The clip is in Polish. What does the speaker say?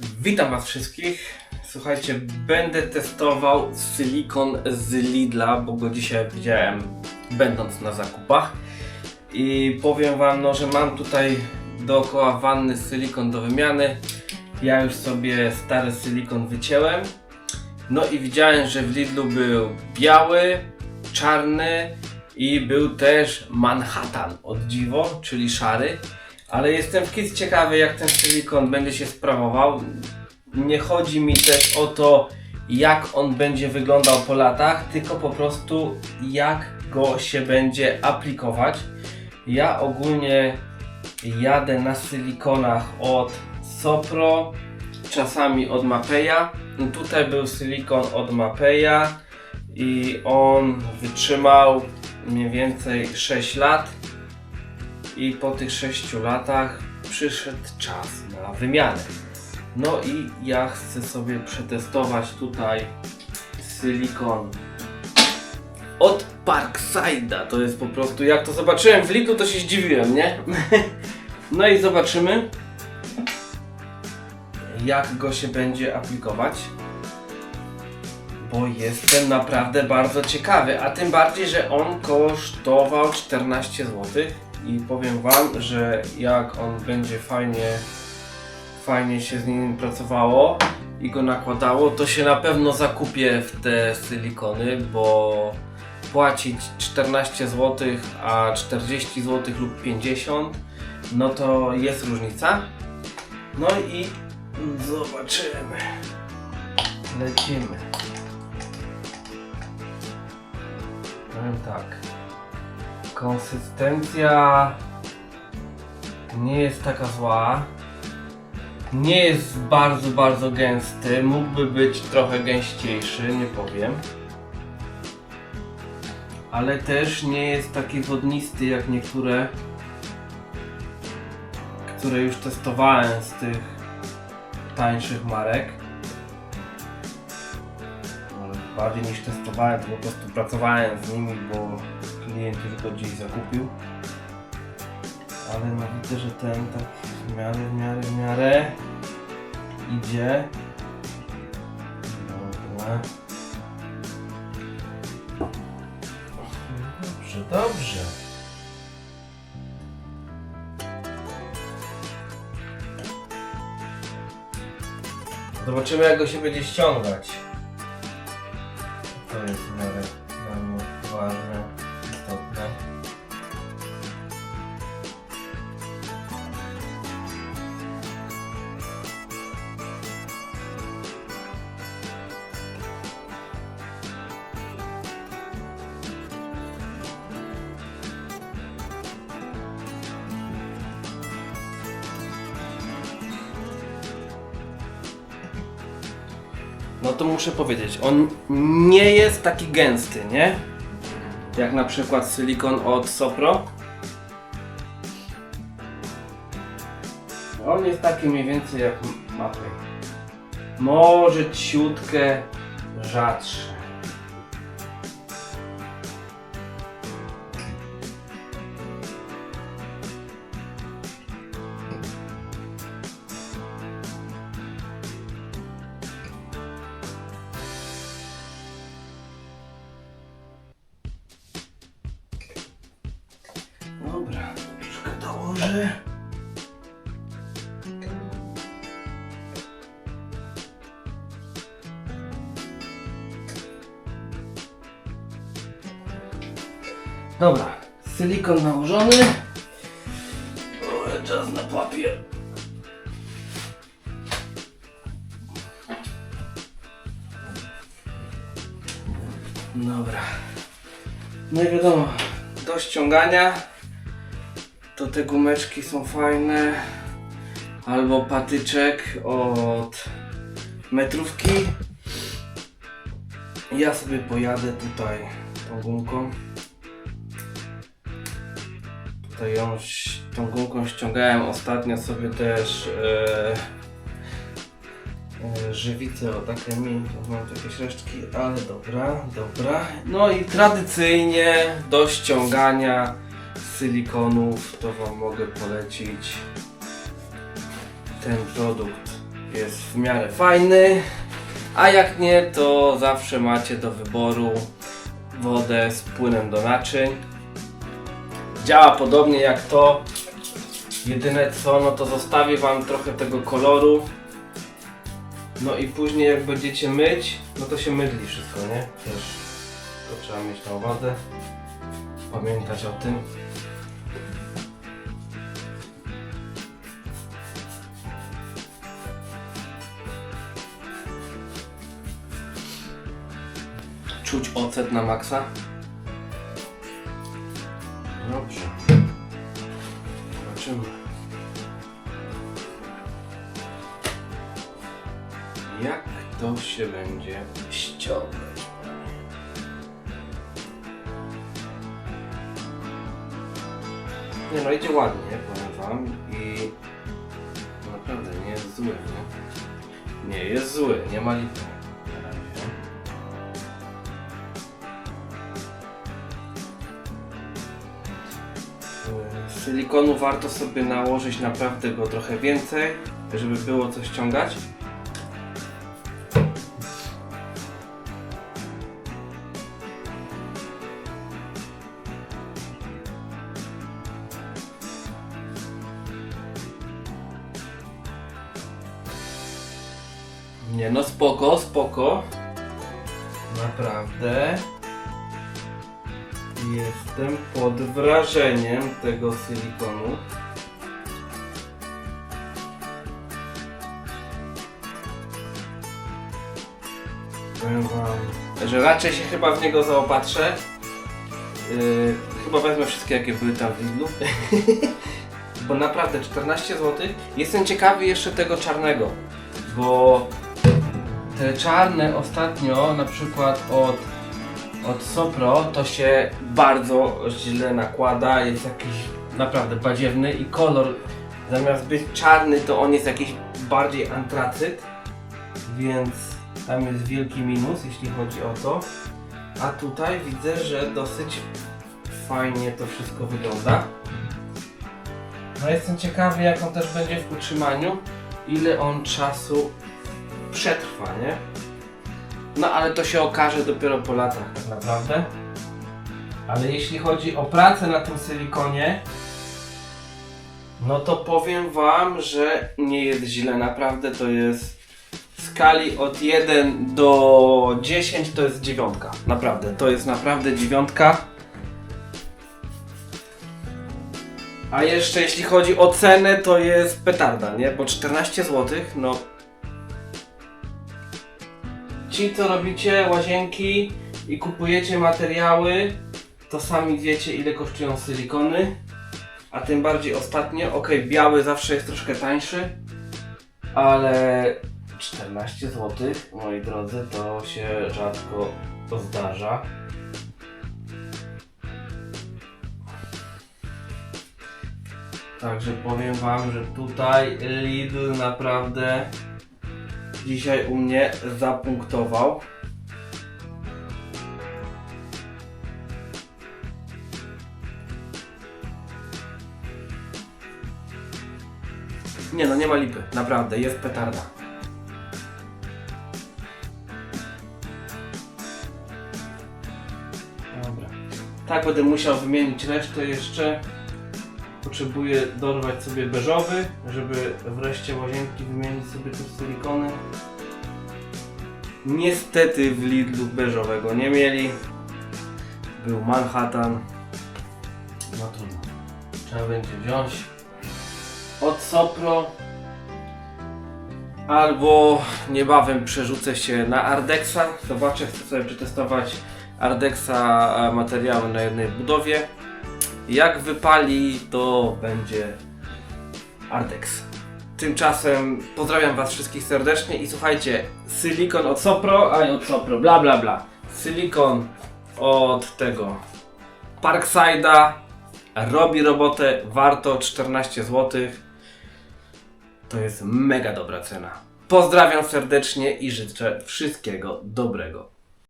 Witam Was wszystkich. Słuchajcie, będę testował silikon z Lidla, bo go dzisiaj widziałem będąc na zakupach. I powiem Wam, no, że mam tutaj dookoła wanny silikon do wymiany. Ja już sobie stary silikon wycięłem. No i widziałem, że w Lidlu był biały, czarny i był też Manhattan od dziwo, czyli szary. Ale jestem w ciekawy, jak ten silikon będzie się sprawował. Nie chodzi mi też o to, jak on będzie wyglądał po latach, tylko po prostu jak go się będzie aplikować. Ja ogólnie jadę na silikonach od Sopro, czasami od Mapeya. I Tutaj był silikon od Mapeya i on wytrzymał mniej więcej 6 lat i po tych 6 latach przyszedł czas na wymianę. No i ja chcę sobie przetestować tutaj silikon od Parkside'a. To jest po prostu, jak to zobaczyłem w Lidlu, to się zdziwiłem, nie? No i zobaczymy, jak go się będzie aplikować. Bo jestem naprawdę bardzo ciekawy, a tym bardziej, że on kosztował 14 zł i powiem Wam, że jak on będzie fajnie, fajnie się z nim pracowało i go nakładało, to się na pewno zakupię w te silikony, bo płacić 14 zł, a 40 zł lub 50, no to jest różnica. No i zobaczymy. Lecimy. Powiem tak. Konsystencja nie jest taka zła. Nie jest bardzo, bardzo gęsty. Mógłby być trochę gęściejszy, nie powiem. Ale też nie jest taki wodnisty jak niektóre, które już testowałem z tych tańszych marek. Bardziej niż testowałem, to po prostu pracowałem z nimi, bo klient już go gdzieś zakupił. Ale no widzę, że ten tak w miarę, w miarę, w miarę idzie. Dobra. Dobrze, dobrze. Zobaczymy jak go się będzie ściągać. To jest w miarę dla mnie ważne, No to muszę powiedzieć, on nie jest taki gęsty, nie? Jak na przykład silikon od Sopro. On jest taki mniej więcej jak mapy. Może ciutkę rzadszy. Dołożę. Dobra, silikon nałożony. Czas na papier. Dobra. No i wiadomo, do ściągania to te gumeczki są fajne. Albo patyczek od metrówki. Ja sobie pojadę tutaj tą gumką. Tutaj ją, tą gumką ściągałem ostatnio sobie też e, e, żywicę o takie mi, mam jakieś resztki, ale dobra, dobra. No i tradycyjnie do ściągania silikonów to Wam mogę polecić ten produkt jest w miarę fajny, a jak nie, to zawsze macie do wyboru wodę z płynem do naczyń. Działa podobnie jak to. Jedyne co, no to zostawię Wam trochę tego koloru. No i później jak będziecie myć, no to się mydli wszystko, nie? Też to trzeba mieć na uwadze. Pamiętać o tym. Czuć ocet na maksa. Dobrze. Zobaczymy. Jak to się będzie ściągać? Nie no, idzie ładnie, powiem wam i naprawdę nie jest zły, nie? Nie jest zły, nie ma lipy. Silikonu warto sobie nałożyć naprawdę go trochę więcej, żeby było co ściągać. Nie no spoko, spoko. Naprawdę. Jestem pod wrażeniem tego silikonu. Że raczej się chyba w niego zaopatrzę. Yy, chyba wezmę wszystkie jakie były tam w Lidlu. bo naprawdę 14 zł. Jestem ciekawy jeszcze tego czarnego, bo te czarne ostatnio, na przykład od, od Sopro, to się bardzo źle nakłada, jest jakiś naprawdę badziewny i kolor zamiast być czarny, to on jest jakiś bardziej antracyt, więc tam jest wielki minus, jeśli chodzi o to. A tutaj widzę, że dosyć fajnie to wszystko wygląda. No jestem ciekawy jak on też będzie w utrzymaniu, ile on czasu przetrwa, nie? No ale to się okaże dopiero po latach naprawdę. Ale jeśli chodzi o pracę na tym silikonie, no to powiem wam, że nie jest źle. Naprawdę to jest w skali od 1 do 10 to jest dziewiątka. Naprawdę, to jest naprawdę dziewiątka. A jeszcze jeśli chodzi o cenę, to jest petarda, nie? Bo 14 zł, no ci co robicie łazienki i kupujecie materiały, to sami wiecie ile kosztują silikony. A tym bardziej ostatnio, ok, biały zawsze jest troszkę tańszy, ale 14 zł, moi drodzy, to się rzadko zdarza. Także powiem wam, że tutaj Lidl naprawdę dzisiaj u mnie zapunktował. Nie no, nie ma lipy, naprawdę, jest petarda. Dobra. Tak będę musiał wymienić resztę jeszcze. Potrzebuję dorwać sobie beżowy, żeby wreszcie łazienki wymienić sobie tu silikony. Niestety w Lidlu beżowego nie mieli. Był Manhattan. No trudno. Trzeba będzie wziąć od Sopro. Albo niebawem przerzucę się na Ardexa. Zobaczę, chcę sobie przetestować Ardexa e, materiały na jednej budowie. Jak wypali, to będzie Ardex. Tymczasem pozdrawiam Was wszystkich serdecznie i słuchajcie, silikon od Sopro, a nie od Sopro, bla bla bla. Silikon od tego Parkside'a robi robotę, warto 14 zł. To jest mega dobra cena. Pozdrawiam serdecznie i życzę wszystkiego dobrego.